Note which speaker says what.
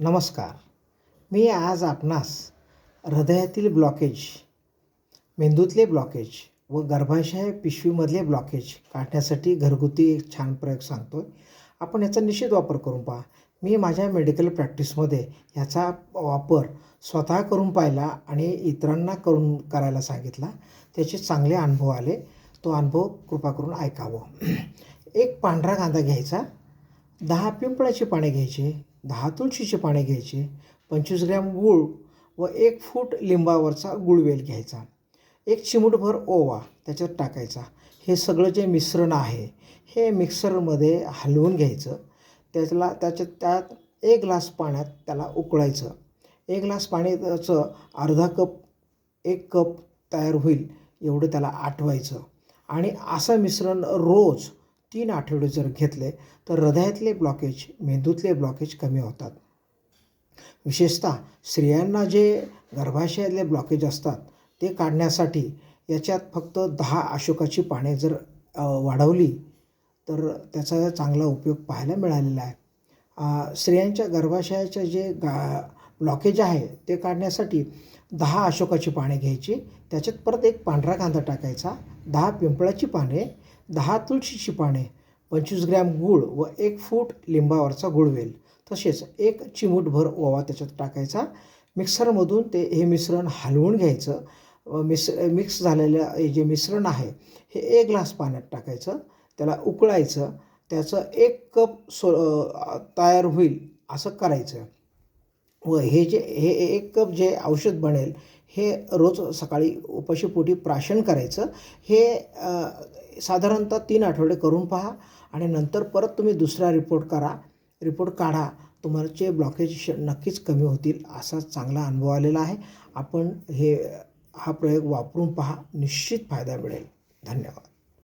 Speaker 1: नमस्कार. मी आज आपणास हृदयातील ब्लॉकेज मेंदूतले ब्लॉकेज व गर्भाशय पिशवीमधले ब्लॉकेज काढण्यासाठी घरगुती एक छान प्रयोग सांगतो आहे आपण याचा निश्चित वापर करून पहा. मी माझ्या मेडिकल प्रॅक्टिसमध्ये ह्याचा वापर स्वतः करून पाहिला आणि इतरांना करून करायला सांगितला. त्याचे चांगले अनुभव आले. तो अनुभव कृपा करून ऐकावं. एक पांढरा कांदा घ्यायचा. दहा पिंपळाची पाने घ्यायची. दहा तुळशीचे पाने घ्यायचे पंचवीस ग्रॅम गूळ व एक फूट लिंबावरचा गुळवेल घ्यायचा. एक चिमूटभर ओवा त्याच्यात टाकायचा. हे सगळं जे मिश्रण आहे हे मिक्सरमध्ये हलवून घ्यायचं. त्याला त्याच्यात त्यात एक ग्लास पाण्यात त्याला उकळायचं. एक ग्लास पाण्याचं अर्धा कप एक कप तयार होईल एवढं त्याला आटवायचं आणि असं मिश्रण रोज तीन आठवडे जर घेतले तर हृदयातले ब्लॉकेज मेंदूतले ब्लॉकेज कमी होतात. विशेषतः स्त्रियांना जे गर्भाशयातले ब्लॉकेज असतात ते काढण्यासाठी याच्यात फक्त दहा अशोकाची पाने जर वाढवली तर त्याचा चांगला उपयोग पाहायला मिळालेला आहे. स्त्रियांच्या गर्भाशयाच्या जे गा ब्लॉकेज आहे ते काढण्यासाठी दहा अशोकाची पाने घ्यायची. त्याच्यात परत एक पांढरा कांदा टाकायचा दहा पिंपळाची पाने दहा तुळशीची पाने पंचवीस ग्रॅम गूळ व एक फूट लिंबावरचा गुळवेल तसेच एक चिमूटभर ओवा त्याच्यात टाकायचा. मिक्सरमधून ते हे मिश्रण हलवून घ्यायचं. व मिस मिक्स झालेलं हे जे मिश्रण आहे हे एक ग्लास पाण्यात टाकायचं. त्याला उकळायचं. त्याचं एक कप सो तयार होईल असं करायचं. व हे जे हे एक कप जे औषध बनेल हे रोज सकाळी उपाशीपोटी प्राशन करायचं. हे साधारणतः तीन आठवडे करून पहा आणि नंतर परत तुम्ही दुसरा रिपोर्ट करा. रिपोर्ट काढा. तुमचे ब्लॉकेज नक्कीच कमी होतील असा चांगला अनुभव आलेला आहे. आपण हे हा प्रयोग वापरून पहा. निश्चित फायदा मिळेल. धन्यवाद.